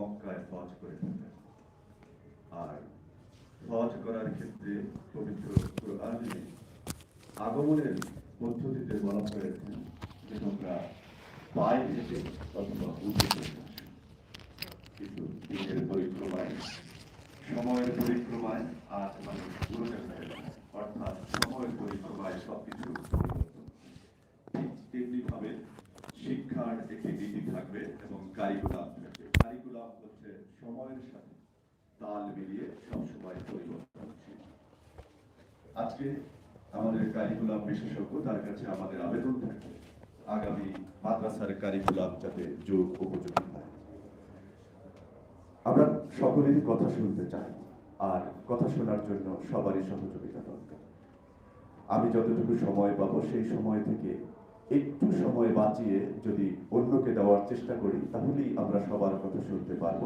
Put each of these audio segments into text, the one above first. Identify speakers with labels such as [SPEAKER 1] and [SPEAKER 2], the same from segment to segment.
[SPEAKER 1] মক্কায় হজ করে থাকেন আর হজ করার ক্ষেত্রে পবিত্র কোরআনে আগমনের পদ্ধতিতে বলা হয়েছে যে তোমরা পায়ে হেঁটে অথবা কিন্তু দিনের পরিক্রমায়, সময়ের পরিক্রমায় আজ মানুষ উড়ে ফেলে অর্থাৎ সময়ের পরিক্রমায় সবকিছু হয়। ঠিক তেমনি শিক্ষার একটি নীতি থাকবে এবং কারিকুলাম কারিকুলাম হচ্ছে সময়ের সাথে তাল মিলিয়ে সবসময় পরিবর্তনশীল আজকে আমাদের কারিকুলাম বিশেষজ্ঞ, তার কাছে আমাদের আবেদন থাকবে আগামী মাদ্রাসার কারিকুলাম যাতে যোগ উপযোগী হয়। আমরা সকলেরই কথা শুনতে চাই, আর কথা শোনার জন্য সবারই সহযোগিতা দরকার। আমি যতটুকু সময় পাবো সেই সময় থেকে একটু সময় বাঁচিয়ে যদি অন্যকে দেওয়ার চেষ্টা করি, তাহলেই আমরা সবার কথা শুনতে পারব।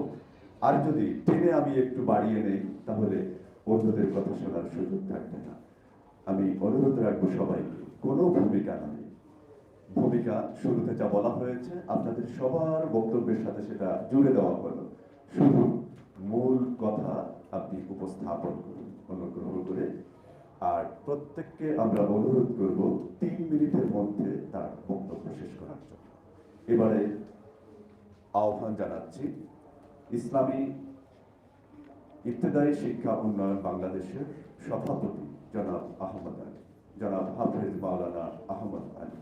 [SPEAKER 1] আর যদি টেনে আমি একটু বাড়িয়ে নেই, তাহলে অন্যদের কথা শোনার সুযোগ থাকবে না। আমি অনুরোধ রাখব সবাইকে, কোনো ভূমিকা নয়। ভূমিকা শুরুতে যা বলা হয়েছে, আপনাদের সবার বক্তব্যের সাথে সেটা জুড়ে দেওয়া হলো। শুধু মূল কথা আপনি উপস্থাপন করুন, অনুগ্রহ করে। প্রত্যেককে আমরা অনুরোধ করব তিন মিনিটের মধ্যে তার বক্তব্য শেষ করার জন্য। এবারে আহ্বান জানাচ্ছি, ইসলামী ইবতদায়ী শিক্ষা উন্নয়ন বাংলাদেশের সভাপতি জনাব আহমদ আলী, জনাব হাফেজ মাওলানা আহমদ আলী।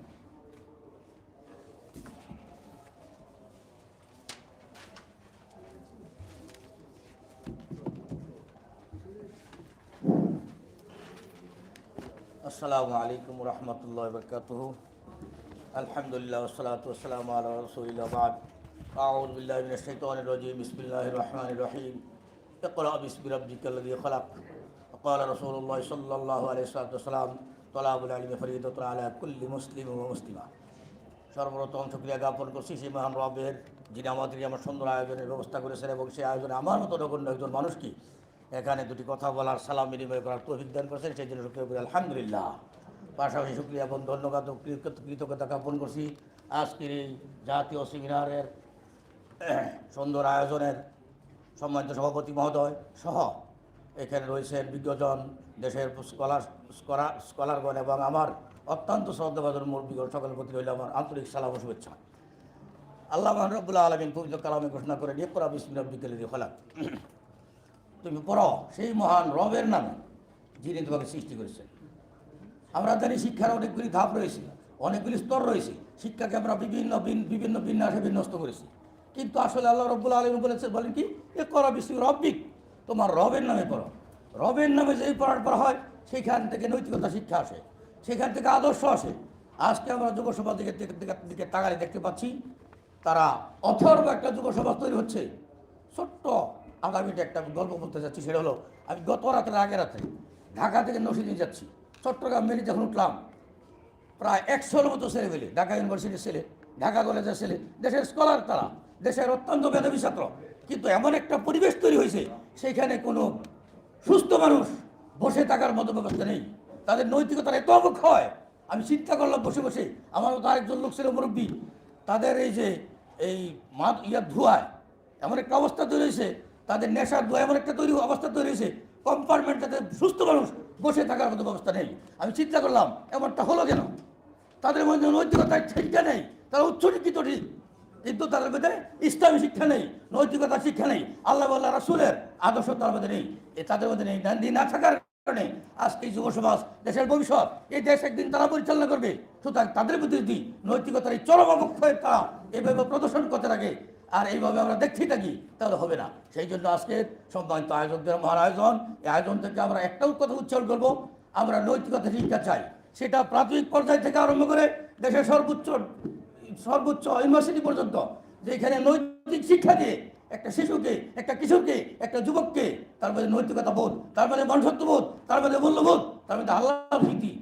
[SPEAKER 2] আসসালামু আলাইকুম রহমতুল্লাহ বরকাত আলহামদুলিল্লাহ ওসলাত ওসালাম আলা রসুলিল্লাহ বাদ আউদ বিল্লাহ মিন الشيطان الرجيم بسم الله الرحمن الرحيم اقرأ باسم ربك الذي خلق وقال رسول الله صلى الله عليه وسلم طلاب العلم فريضة على كل مسلم ومسلمة সর্বপ্রথম শুক্রিয়া জ্ঞাপন করছি সেই মহান রবের যিনি আমাদের আমার সুন্দর আয়োজনের ব্যবস্থা করেছেন এবং সেই আয়োজনে আমার মতো নগণ্য একজন মানুষকে এখানে দুটি কথা বলার সালাম বিনিময় করার তৌফিক দান করেছেন, সেই জন্য করি। আলহামদুলিল্লাহ। পাশাপাশি শুক্রিয়া এবং ধন্যবাদ ও কৃতজ্ঞতা জ্ঞাপন করছি। আজকের এই জাতীয় সেমিনারের সুন্দর আয়োজনের সম্মানিত সভাপতি মহোদয় সহ এখানে রয়েছেন বিজ্ঞজন, দেশের স্কলার স্কলার, স্কলারগণ এবং আমার অত্যন্ত শ্রদ্ধাবাদন মুরব্বীগণ, সকলের প্রতি রইল আমার আন্তরিক সালাম ও শুভেচ্ছা। আল্লাহ রব্বুল্লাহ আলমিন পবিত্র কালামে ঘোষণা করে নিয়ে পড়া বিসমিল রব্বিকাল হলাক তুমি পড়ো, সেই মহান রবের নামে যিনি তোমাকে সৃষ্টি করেছেন। আমরা জানি শিক্ষার অনেকগুলি ধাপ রয়েছে, অনেকগুলি স্তর রয়েছে। শিক্ষাকে আমরা বিভিন্ন বিভিন্ন বিন্যাসে বিন্যস্ত করেছি। কিন্তু আসলে আল্লাহ রব্বুল আলম বলেছে, বলেন কি, এ করো বিশ্ব রব্বিক, তোমার রবের নামে পড়ো। রবের নামে যেই পড়ার পর হয় সেইখান থেকে নৈতিকতা শিক্ষা আসে, সেখান থেকে আদর্শ আসে। আজকে আমরা যুবসভা দিকে- দিকে তাকালে দেখতে পাচ্ছি, তারা অথর্ব একটা যুবসভা তৈরি হচ্ছে, ছোট্ট আগামীতে একটা গল্প বলতে যাচ্ছি, সেটা হলো, আমি গত রাতের আগে রাতে ঢাকা থেকে নসিদিন যাচ্ছি। চট্টগ্রাম মেরে যখন উঠলাম, প্রায় একশোর মতো ছেলে পেলে, ঢাকা ইউনিভার্সিটির ছেলে, ঢাকা কলেজের ছেলে, দেশের স্কলার তারা, দেশের অত্যন্ত মেধাবী ছাত্র। কিন্তু এমন একটা পরিবেশ তৈরি হয়েছে, সেইখানে কোনো সুস্থ মানুষ বসে থাকার মতো ব্যবস্থা নেই। তাদের নৈতিকতার এত অবক্ষয়, আমি চিন্তা করলাম বসে বসে, আমার মতো আরেকজন লোক ছিল মুরব্বী, তাদের এই যে, এই মা ইয়ার ধোঁয়ায়, এমন একটা অবস্থা তৈরি হয়েছে তাদের নেশার ধোঁয়া এমন একটা তৈরি অবস্থা তৈরি হয়েছে কম্পার্টমেন্ট কম্পার্টমেন্টটাতে সুস্থ মানুষ বসে থাকার মতো ব্যবস্থা নেই। আমি চিন্তা করলাম, এমনটা হলো কেন? তাদের মধ্যে নৈতিকতার শিক্ষা নেই, তারা উচ্চশিক্ষিত ঠিক কিন্তু তাদের মধ্যে ইসলামী শিক্ষা নেই, নৈতিকতার শিক্ষা নেই, আল্লাহ আল্লাহ রাসুলের আদর্শ তার মধ্যে নেই। এ তাদের মধ্যে নেই না থাকার কারণে আজকে যুব সমাজ, দেশের ভবিষ্যৎ, এই দেশ একদিন তারা পরিচালনা করবে। সুতরাং তাদের মধ্যে যদি নৈতিকতার এই চরম অবক্ষয় তারা এভাবে প্রদর্শন করতে থাকে আর এইভাবে আমরা দেখতেই থাকি তাহলে হবে না। সেই জন্য আজকে সম্মানিত আয়োজকদের মহান আয়োজন, এই আয়োজন থেকে আমরা একটাও কথা উচ্চারণ করব। আমরা নৈতিকতা শিক্ষা চাই। সেটা প্রাথমিক পর্যায় থেকে আরম্ভ করে দেশের সর্বোচ্চ সর্বোচ্চ ইউনিভার্সিটি পর্যন্ত, যেখানে নৈতিক শিক্ষা দিয়ে একটা শিশুকে, একটা কিশোরকে, একটা যুবককে, তার মধ্যে নৈতিকতা বোধ তার মধ্যে মনুষ্যত্ব বোধ তার মধ্যে মূল্যবোধ, তার মধ্যে আল্লাহ ভীতি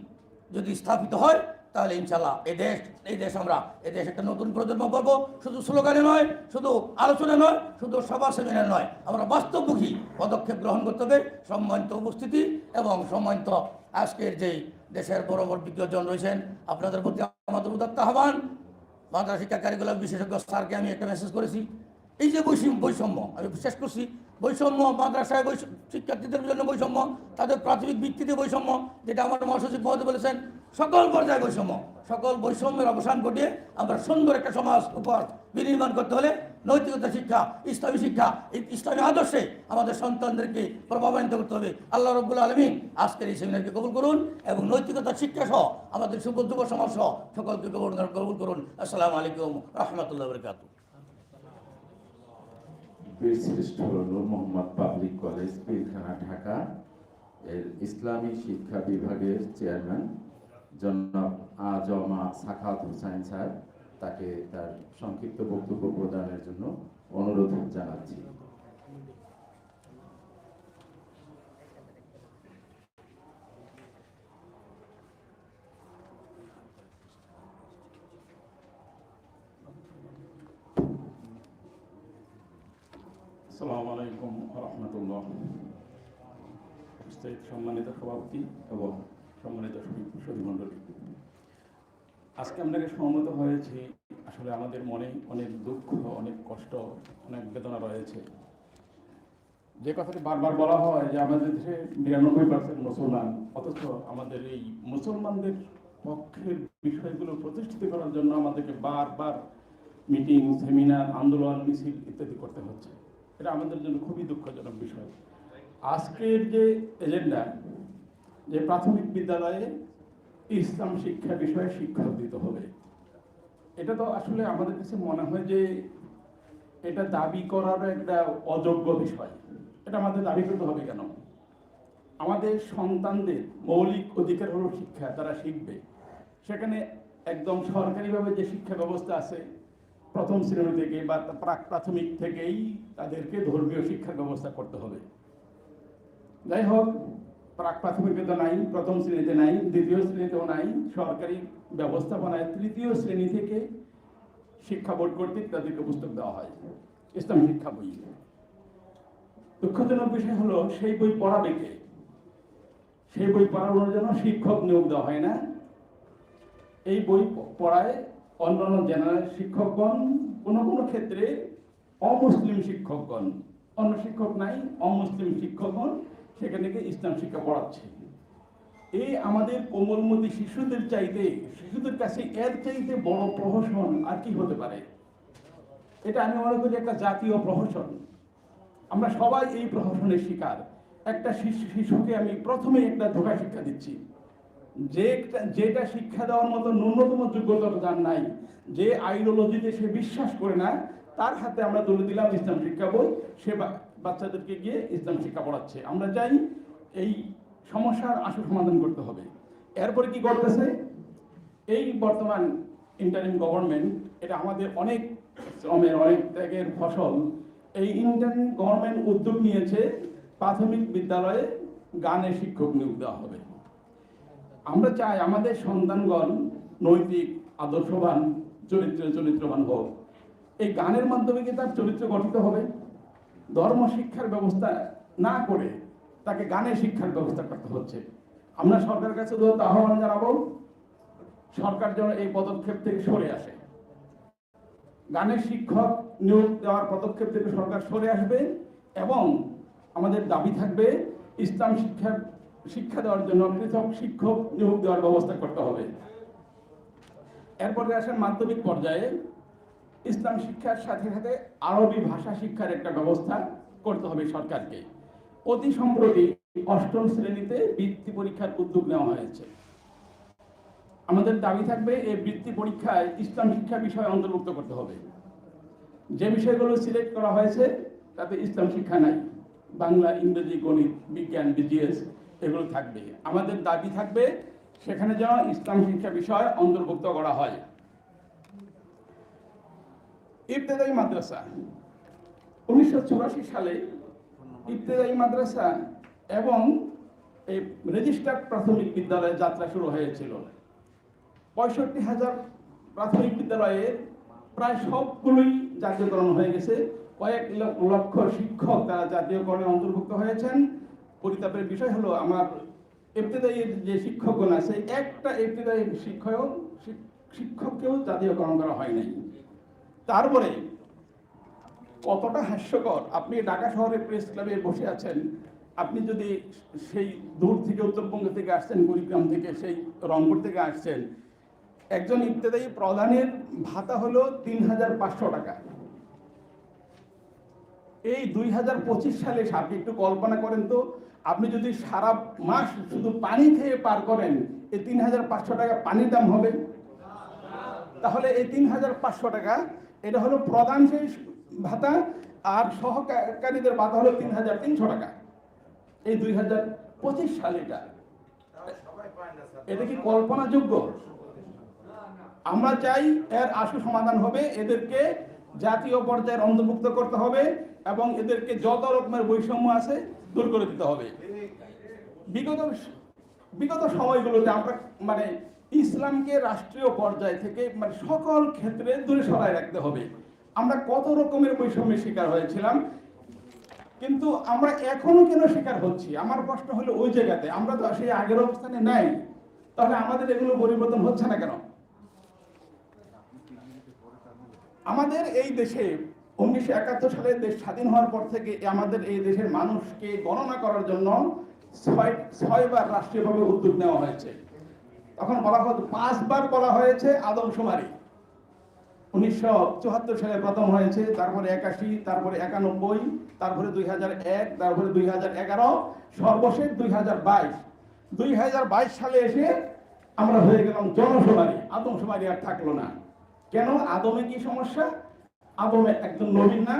[SPEAKER 2] যদি স্থাপিত হয় তাহলে ইনশাল্লাহ এই দেশ এই দেশ আমরা এই দেশ একটা নতুন প্রজন্ম পাবো শুধু স্লোগানে নয়, শুধু আলোচনা নয়, শুধু সভা সেমিনার নয়। আমরা বাস্তবমুখী পদক্ষেপ গ্রহণ করতে হবে, সম্মানিত উপস্থিতি এবং সম্মানিত আজকের যেই দেশের বড় বড় বিজ্ঞজন রয়েছেন, আপনাদের প্রতি আমাদের উদাত্ত আহ্বান। মাদ্রাসা শিক্ষা বিশেষজ্ঞ স্যারকে আমি একটা মেসেজ করেছি। এই যে বৈষম্য আমি শেষ করছি বৈষম্য, মাদ্রাসায় বৈষম্য শিক্ষার্থীদের জন্য বৈষম্য, তাদের প্রাথমিক ভিত্তিতে বৈষম্য, যেটা আমার মহাসচিব মহোদয় বলেছেন, সকল পর্যায়ে বৈষম্য। সকল বৈষম্যের অবসান ঘটিয়ে আমরা সুন্দর একটা সমাজ উপর বিনির্মাণ করতে হলে নৈতিকতা শিক্ষা, ইসলামী শিক্ষা ইসলামী আদর্শে আমাদের সন্তানদেরকে প্রভাবান্বিত করতে হবে। আল্লাহ রব্বুল আলমিন আজকের এই সেমিনারকে কবুল করুন এবং নৈতিকতা শিক্ষা সহ আমাদের যুব সমাজ সহ সকলকে কবুল কবুল করুন। আসসালামু আলাইকুম রহমতুল্লাহ বরকাতু
[SPEAKER 3] বীরশ্রেষ্ঠ নূর মোহাম্মদ পাবলিক কলেজ পিলখানা ঢাকা। এর ইসলামী শিক্ষা বিভাগের চেয়ারম্যান জনাব আজমা সাখাত হুসাইন স্যার, তাকে তার সংক্ষিপ্ত বক্তব্য প্রদানের জন্য অনুরোধ জানাচ্ছি।
[SPEAKER 4] আসসালামু আলাইকুম রহমতুল্লাহ সম্মানিত সভাপতি এবং সম্মানিত সতীমণ্ডলী আজকে আমরা সমমত হয়েছি। আসলে আমাদের মনে অনেক দুঃখ, অনেক কষ্ট, অনেক বেদনা রয়েছে। যে কথাটি বারবার বলা হয় যে আমাদের দেশে নিরানব্বই পার্সেন্ট মুসলমান, অথচ আমাদের এই মুসলমানদের পক্ষের বিষয়গুলো প্রতিষ্ঠিত করার জন্য আমাদেরকে বারবার মিটিং, সেমিনার, আন্দোলন, মিছিল ইত্যাদি করতে হচ্ছে। এটা আমাদের জন্য খুবই দুঃখজনক বিষয়। আজকের যে এজেন্ডা যে প্রাথমিক বিদ্যালয়ে ইসলাম শিক্ষা বিষয়ে শিক্ষক দিতে হবে। এটা তো আসলে আমাদের কাছে মনে হয় যে এটা দাবি করার একটা অযোগ্য বিষয়। এটা আমাদের দাবি করতে হবে কেন? আমাদের সন্তানদের মৌলিক অধিকার হলো শিক্ষা, তারা শিখবে। সেখানে একদম সরকারিভাবে যে শিক্ষা ব্যবস্থা আছে প্রথম শ্রেণি থেকে বা প্রাক প্রাথমিক থেকেই তাদেরকে ধর্মীয় শিক্ষার ব্যবস্থা করতে হবে। যাই হোক প্রাক প্রাথমিকতা নাই, প্রথম শ্রেণীতে নাই, দ্বিতীয় শ্রেণীতেও নাই, সরকারি ব্যবস্থাপনায় তৃতীয় শ্রেণি থেকে শিক্ষা বোর্ড কর্তৃক তাদেরকে পুস্তক দেওয়া হয়, ইসলাম শিক্ষা বই। দুঃখজনক বিষয় হলো, সেই বই পড়াবে কে? সেই বই পড়ানোর জন্য শিক্ষক নিয়োগ দেওয়া হয় না। এই বই পড়ায় অন্যান্য জেনারেল শিক্ষকগণ, কোনো কোনো ক্ষেত্রে অমুসলিম শিক্ষকগণ, অন্য শিক্ষক নাই, অমুসলিম শিক্ষকগণ সেখানে গিয়ে ইসলাম শিক্ষা পড়াচ্ছে। এই আমাদের কোমলমতি শিশুদের চাইতে, শিশুদের কাছে এর চাইতে বড় প্রহসন আর কি হতে পারে? এটা আমি মনে করি একটা জাতীয় প্রহসন। আমরা সবাই এই প্রহসনের শিকার। একটা শিশু শিশুকে আমি প্রথমে একটা ধোকা শিক্ষা দিচ্ছি। যে যেটা শিক্ষা দেওয়ার মতো ন্যূনতম যোগ্যতা তার নাই, যে আইডিওলজিতে সে বিশ্বাস করে না, তার হাতে আমরা তুলে দিলাম ইসলাম শিক্ষা বই, সে বাচ্চাদেরকে গিয়ে ইসলাম শিক্ষা পড়াচ্ছে। আমরা চাই এই সমস্যার আসল সমাধান করতে হবে। এরপরে কি করতেছে? এই বর্তমান ইন্টারিম গভর্নমেন্ট এটা আমাদের অনেক শ্রমের, অনেক ত্যাগের ফসল, এই ইন্টারিম গভর্নমেন্ট উদ্যোগ নিয়েছে, প্রাথমিক বিদ্যালয়ে গানের শিক্ষক নিয়োগ দেওয়া হবে। আমরা চাই আমাদের সন্তানগণ নৈতিক, আদর্শবান, চরিত্র চরিত্রবান হোক। এই গানের মাধ্যমে কি তার চরিত্র গঠিত হবে? ধর্ম শিক্ষার ব্যবস্থা না করে তাকে গানের শিক্ষার ব্যবস্থা করতে হচ্ছে। আমরা সরকারের কাছে আহ্বান জানাব, সরকার যেন এই পদক্ষেপ থেকে সরে আসে। গানের শিক্ষক নিয়োগ দেওয়ার পদক্ষেপ থেকে সরকার সরে আসবে এবং আমাদের দাবি থাকবে, ইসলাম শিক্ষা শিক্ষা দেওয়ার জন্য পৃথক শিক্ষক নিয়োগ দেওয়ার ব্যবস্থা করতে হবে। এরপরে আসেন মাধ্যমিক পর্যায়ে। ইসলাম শিক্ষার সাথে সাথে আরবি ভাষা শিক্ষার একটা ব্যবস্থা করতে হবে সরকারকে। অতি সম্প্রতি অষ্টম শ্রেণীতে বৃত্তি পরীক্ষার উদ্যোগ নেওয়া হয়েছে। আমাদের দাবি থাকবে, এই বৃত্তি পরীক্ষায় ইসলাম শিক্ষা বিষয় অন্তর্ভুক্ত করতে হবে। যে বিষয়গুলো সিলেক্ট করা হয়েছে, তাতে ইসলাম শিক্ষা নাই। বাংলা, ইংরেজি, গণিত, বিজ্ঞান, বিজিএস এগুলো থাকবে আমাদের দাবি থাকবে, সেখানে যেন ইসলাম শিক্ষা বিষয় অন্তর্ভুক্ত করা হয়। ইবতেদায়ী মাদ্রাসা। উনিশশো চুরাশি সালে ইবতেদায়ী মাদ্রাসা এবং এই রেজিস্টার্ড প্রাথমিক বিদ্যালয়ে যাত্রা শুরু হয়েছিল। পঁয়ষট্টি হাজার প্রাথমিক বিদ্যালয়ে প্রায় সবগুলোই জাতীয়করণ হয়ে গেছে। কয়েক লক্ষ শিক্ষক তারা জাতীয়করণে অন্তর্ভুক্ত হয়েছেন। পরিতাপের বিষয় হলো আমার ইবতেদায়ী যে শিক্ষকগণ আছে, একটা ইবতেদায়ী শিক্ষক শিক্ষককেও জাতীয়করণ করা হয় নাই। তারপরে কতটা হাস্যকর, আপনি ঢাকা শহরে প্রেস ক্লাবে বসে আছেন, আপনি যদি সেই দূর থেকে, উত্তরবঙ্গ থেকে আসছেন, কুড়িগ্রাম থেকে, সেই রংপুর থেকে আসছেন, একজন ইবতেদায়ী প্রধানের ভাতা হলো তিন হাজার পাঁচশো টাকা। এই দুই হাজার পঁচিশ সালে আপনি একটু কল্পনা করেন তো, আপনি যদি সারা মাস শুধু পানি খেয়ে পার করেন এই তিন হাজার পাঁচশো টাকা পানির দাম হবে? তাহলে এই তিন হাজার পাঁচশো টাকা, এটা হলো প্রধান সেই ভাতা, আর সহকারীদের ভাতা হলো তিন হাজার তিনশো টাকা। এই দুই হাজার পঁচিশ সাল এটা। এটা কি কল্পনাযোগ্য? আমরা চাই এর আশু সমাধান হবে, এদেরকে জাতীয় পর্যায়ের অন্তর্ভুক্ত করতে হবে এবং এদেরকে যত রকমের বৈষম্য আছে দূর করে দিতে হবে। বিগত বিগত সময়গুলোতে আমরা মানে ইসলামকে রাষ্ট্রীয় পর্যায় থেকে মানে সকল ক্ষেত্রে দূরে সরায় রাখতে হবে। আমরা কত রকমের বৈষম্যের শিকার হয়েছিলাম, কিন্তু আমরা এখনও কেন শিকার হচ্ছি? আমার প্রশ্ন হলো ওই জায়গাতে। আমরা তো সেই আগের অবস্থানে নাই। তাহলে আমাদের এগুলো পরিবর্তন হচ্ছে না কেন? আমাদের এই দেশে উনিশশো একাত্তর সালে দেশ স্বাধীন হওয়ার পর থেকে আমাদের এই দেশের মানুষকে গণনা করার জন্য ছয় ছয়বার রাষ্ট্রীয়ভাবে উদ্যোগ নেওয়া হয়েছে। তখন বলা হতো পাঁচবার বলা হয়েছে আদমশুমারি। উনিশশো চুয়াত্তর সালে প্রথম হয়েছে, তারপরে একাশি, তারপরে একানব্বই, তারপরে দুই হাজার এক, তারপরে দুই হাজার এগারো, সর্বশেষ দুই হাজার বাইশ। দুই হাজার বাইশ সালে এসে আমরা হয়ে গেলাম জনশুমারি। আদমশুমারি আর থাকল না। কেন? আদমে কি সমস্যা? আদমে একজন নবীন না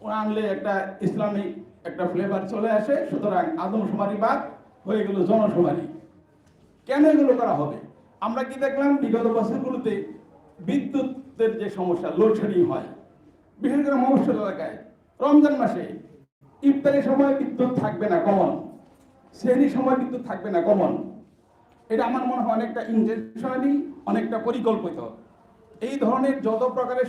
[SPEAKER 4] ও আনলে একটা ইসলামিক একটা ফ্লেভার চলে আসে, সুতরাং আদম আদমশুমারি বাদ, হয়ে গেল জনশুমারি কেন এগুলো করা হবে? আমরা কি দেখলাম, বিগত বছরগুলোতে বিদ্যুতের যে সমস্যা, লোডশেডিং হয়। বিশেষ করে মফস্বল এলাকায়, রমজান মাসে ইফতারের সময় বিদ্যুৎ থাকবে না কমন। শ্রেণির সময় বিদ্যুৎ থাকবে না কমন। এটা আমার মনে হয় অনেকটা ইন্টেনশনালি অনেকটা পরিকল্পিত। এই ধরনের যত প্রকারের